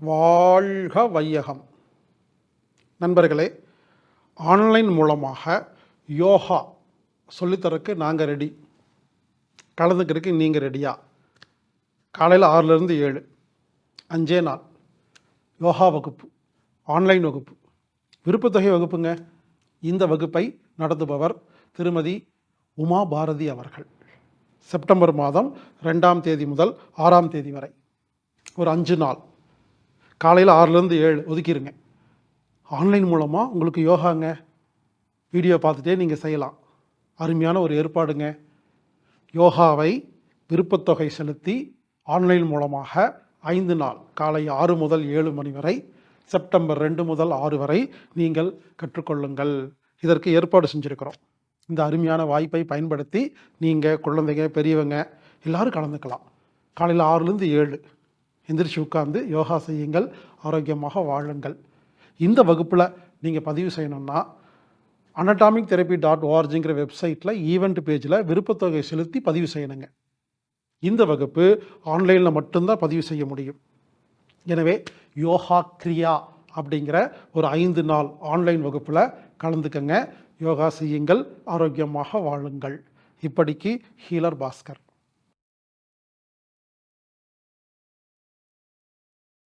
வாழ்க வையகம். நண்பர்களே ஆன்லைன் மூலமாக யோகா சொல்லித்தரக்கு நாங்கள் ரெடி. கலந்துக்கிறதுக்கு நீங்கள் ரெடியா? காலையில் ஆறுலேருந்து ஏழு அஞ்சே நாள் யோகா வகுப்பு ஆன்லைன் வகுப்பு. விருப்பத்தொகை வகுப்புங்க. இந்த வகுப்பை நடத்துபவர் திருமதி உமா பாரதி அவர்கள். செப்டம்பர் மாதம் ரெண்டாம் தேதி முதல் ஆறாம் தேதி வரை. ஒரு அஞ்சு நாள். காலையில் ஆறுலேருந்து ஏழு ஒதுக்கிடுங்க ஆன்லைன் மூலமாக உங்களுக்கு யோகாங்க வீடியோ பார்த்துட்டே நீங்கள் செய்யலாம். அருமையான ஒரு ஏற்பாடுங்க. யோகாவை விருப்பத்தொகை செலுத்தி ஆன்லைன் மூலமாக ஐந்து நாள் காலை ஆறு முதல் ஏழு மணி வரை செப்டம்பர் ரெண்டு முதல் ஆறு வரை நீங்கள் கற்றுக்கொள்ளுங்கள். இதற்கு ஏற்பாடு செஞ்சுருக்கிறோம். இந்த அருமையான வாய்ப்பை பயன்படுத்தி நீங்கள் குழந்தைங்க பெரியவங்க எல்லாரும் கலந்துக்கலாம். காலையில் ஆறுலேருந்து ஏழு எந்திரிச்சு உட்காந்து யோகா செய்யுங்கள் ஆரோக்கியமாக வாழுங்கள். இந்த வகுப்பில் நீங்கள் பதிவு செய்யணும்னா அனடாமிக் தெரப்பி டாட் ஓஆர்ஜிங்கிற வெப்சைட்டில் ஈவெண்ட் பேஜில் விருப்பத்தொகை செலுத்தி பதிவு செய்யணுங்க. இந்த வகுப்பு ஆன்லைனில் மட்டும்தான் பதிவு செய்ய முடியும். எனவே யோகா கிரியா அப்படிங்கிற ஒரு ஐந்து நாள் ஆன்லைன் வகுப்பில் கலந்துக்கங்க. யோகா செய்யுங்கள் ஆரோக்கியமாக வாழுங்கள். இப்படிக்கு ஹீலர் பாஸ்கர்.